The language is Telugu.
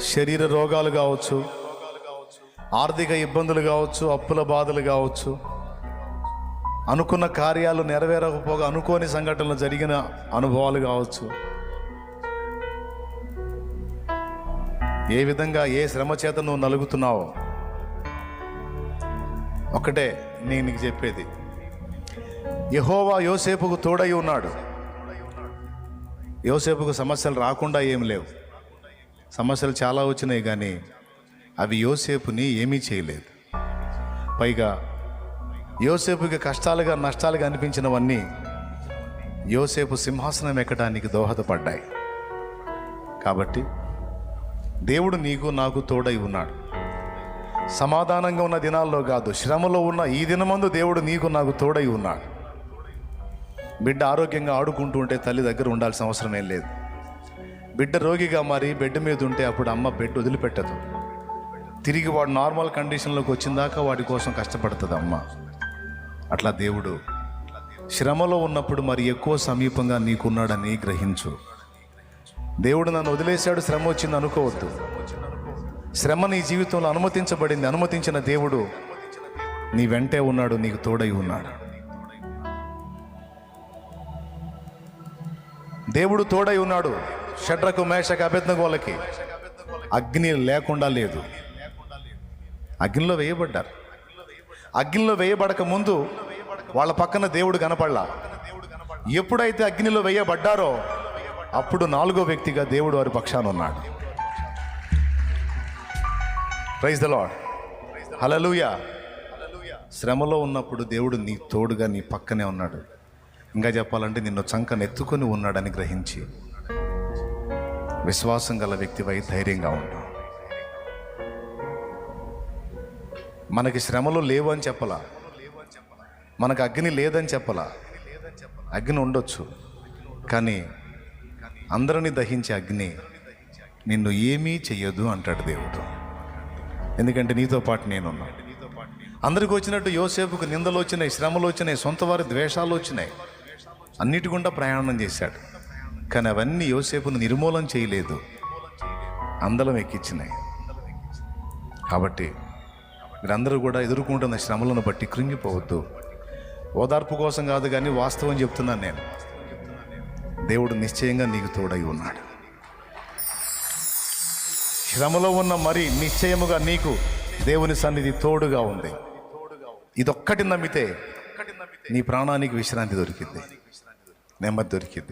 శరీర రోగాలు కావచ్చు ఆర్థిక ఇబ్బందులు కావచ్చు అప్పుల బాధలు కావచ్చు. అనుకున్న కార్యాలు నెరవేరకపోగా అనుకోని సంఘటనలు జరిగిన అనుభవాలు కావచ్చు. ఏ విధంగా ఏ శ్రమ చేత నువ్వు నలుగుతున్నావో. ఒకటే నేను నీకు చెప్పేది. యహోవా యోసేపుకు తోడై ఉన్నాడు. యోసేపుకు సమస్యలు రాకుండా ఏం లేవు. సమస్యలు చాలా వచ్చినాయి కానీ అవి యోసేపుని ఏమీ చేయలేదు. పైగా యోసేపుకి కష్టాలుగా నష్టాలుగా అనిపించినవన్నీ యోసేపు సింహాసనం ఎక్కడానికి దోహదపడ్డాయి. కాబట్టి దేవుడు నీకు నాకు తోడై ఉన్నాడు. సమాధానంగా ఉన్న దినాల్లో కాదు శ్రమలో ఉన్న ఈ దినమందు దేవుడు నీకు నాకు తోడై ఉన్నాడు. బిడ్డ ఆరోగ్యంగా ఆడుకుంటూ ఉంటే తల్లి దగ్గర ఉండాల్సిన అవసరం ఏం లేదు. బిడ్డ రోగిగా మారి బెడ్ మీద ఉంటే అప్పుడు అమ్మ బెడ్ వదిలిపెట్టదు. తిరిగి వాడు నార్మల్ కండిషన్లోకి వచ్చిందాకా వాడి కోసం కష్టపడుతుంది అమ్మ. అట్లా దేవుడు శ్రమలో ఉన్నప్పుడు మరి ఎక్కువ సమీపంగా నీకున్నాడని గ్రహించు. దేవుడు నన్ను వదిలేశాడు శ్రమ వచ్చింది అనుకోవద్దు. శ్రమ నీ జీవితంలో అనుమతించబడింది అనుమతించిన దేవుడు నీ వెంటే ఉన్నాడు నీకు తోడై ఉన్నాడు. దేవుడు తోడై ఉన్నాడు. షడ్రకు మేషకు అభ్యర్థగోలకి అగ్ని లేకుండా లేదు. అగ్నిలో వేయబడ్డారు. అగ్నిలో వేయబడక ముందు వాళ్ళ పక్కన దేవుడు కనపడలా. ఎప్పుడైతే అగ్నిలో వేయబడ్డారో అప్పుడు నాలుగో వ్యక్తిగా దేవుడు వారి పక్షాన ఉన్నాడు. ప్రైజ్ ద లాడ్ హలలుయా శ్రమలో ఉన్నప్పుడు దేవుడు నీ తోడుగా నీ పక్కనే ఉన్నాడు. ఇంకా చెప్పాలంటే నిన్ను చంకనెత్తుకొని ఉన్నాడని గ్రహించి విశ్వాసం గల వ్యక్తివై ధైర్యంగా ఉంటాం మనకి శ్రమలు లేవు అని చెప్పలా? మనకు అగ్ని లేదని చెప్పలా? అగ్ని ఉండొచ్చు. కానీ అందరిని దహించే అగ్ని నిన్ను ఏమీ చెయ్యదు అంటాడు దేవుడు. ఎందుకంటే నీతో పాటు నేనున్నా. అందరికి వచ్చినట్టు యోసేపుకు నిందలు వచ్చినాయి శ్రమలు వచ్చినాయి సొంత వారి ద్వేషాలు వచ్చినాయి. అన్నిటి గుండా ప్రయాణం చేశాడు. కానీ అవన్నీ యోసేపును నిర్మూలన చేయలేదు. అందలం ఎక్కించినాయి కాబట్టి మీరందరూ కూడా ఎదుర్కొంటున్న శ్రమలను బట్టి కృంగిపోవద్దు. ఓదార్పు కోసం కాదు కానీ వాస్తవం చెప్తున్నాను నేను. దేవుడు నిశ్చయంగా నీకు తోడై ఉన్నాడు. శ్రమలో ఉన్న మరి నిశ్చయముగా నీకు దేవుని సన్నిధి తోడుగా ఉంది. ఇదొక్కటి నమ్మితే నీ ప్రాణానికి విశ్రాంతి దొరికింది. నెమ్మది దొరికింది.